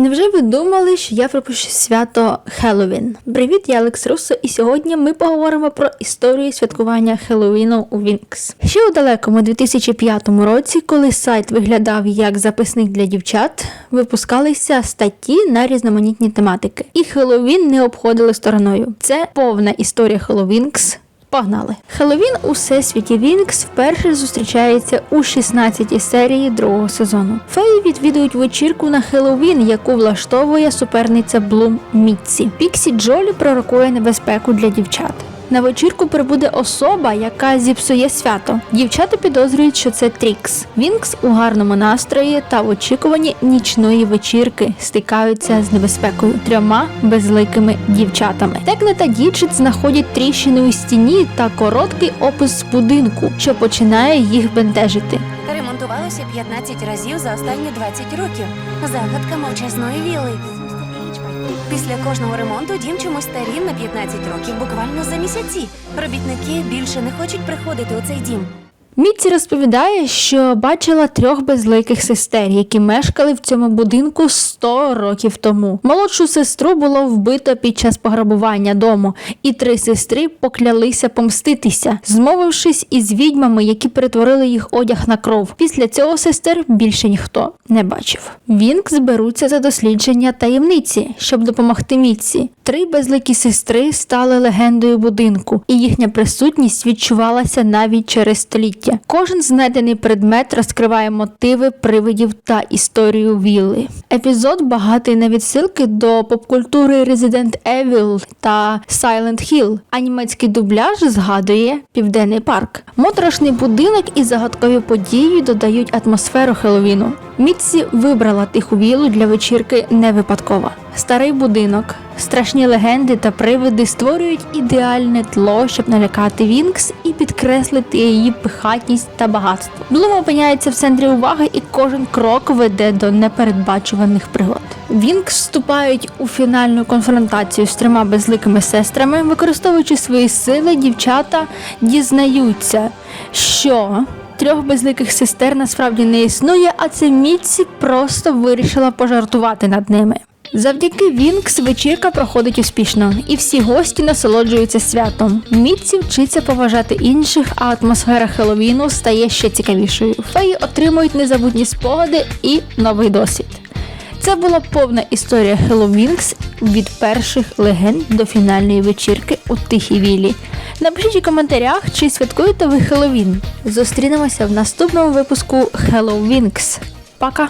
Невже ви думали, що я пропущу свято Хеллоуін? Привіт, я Алекс Руссо, і сьогодні ми поговоримо про історію святкування Хеллоуіну у Вінкс. Ще у далекому 2005 році, коли сайт виглядав як записник для дівчат, випускалися статті на різноманітні тематики. І Хеллоуін не обходили стороною. Це повна історія Хеллоуінкс. Погнали! Хеллоуін у всесвіті Вінкс вперше зустрічається у 16-й серії другого сезону. Феї відвідують вечірку на Хеллоуін, яку влаштовує суперниця Блум Мітці. Піксі Джолі пророкує небезпеку для дівчат. На вечірку прибуде особа, яка зіпсує свято. Дівчата підозрюють, що це Трікс. Вінкс у гарному настрої та в очікуванні нічної вечірки стикаються з небезпекою трьома безликими дівчатами. Текне та дівчат знаходять тріщини у стіні та короткий опис будинку, що починає їх бентежити. Ремонтувалося 15 разів за останні 20 років. Загадка мовчазної віли. Після кожного ремонту дім чомусь старів на 15 років, буквально за місяці. Робітники більше не хочуть приходити у цей дім. Мітці розповідає, що бачила трьох безликих сестер, які мешкали в цьому будинку 100 років тому. Молодшу сестру було вбито під час пограбування дому, і три сестри поклялися помститися, змовившись із відьмами, які перетворили їх одяг на кров. Після цього сестер більше ніхто не бачив. Вінкс беруться за дослідження таємниці, щоб допомогти Мітці. Три безликі сестри стали легендою будинку, і їхня присутність відчувалася навіть через століття. Кожен знайдений предмет розкриває мотиви привидів та історію вілли. Епізод багатий на відсилки до попкультури Resident Evil та Silent Hill, а німецький дубляж згадує Південний парк. Моторошний будинок і загадкові події додають атмосферу Хеллоуіну. Мітсі вибрала тиху віллу для вечірки не випадково. Старий будинок, страшні легенди та привиди створюють ідеальне тло, щоб налякати Вінкс і підкреслити її пихатність та багатство. Блум опиняється в центрі уваги, і кожен крок веде до непередбачуваних пригод. Вінкс вступають у фінальну конфронтацію з трьома безликими сестрами, використовуючи свої сили, дівчата дізнаються, що трьох безликих сестер насправді не існує, а це Мітсі просто вирішила пожартувати над ними. Завдяки Вінкс вечірка проходить успішно, і всі гості насолоджуються святом. Мітсі вчиться поважати інших, а атмосфера Хеллоуіну стає ще цікавішою. Феї отримують незабутні спогади і новий досвід. Це була повна історія Хеллоуінкс від перших легенд до фінальної вечірки у Тихій Віллі. Напишіть у коментарях, чи святкуєте ви Хеллоуін. Зустрінемося в наступному випуску Хеллоуінкс. Пока!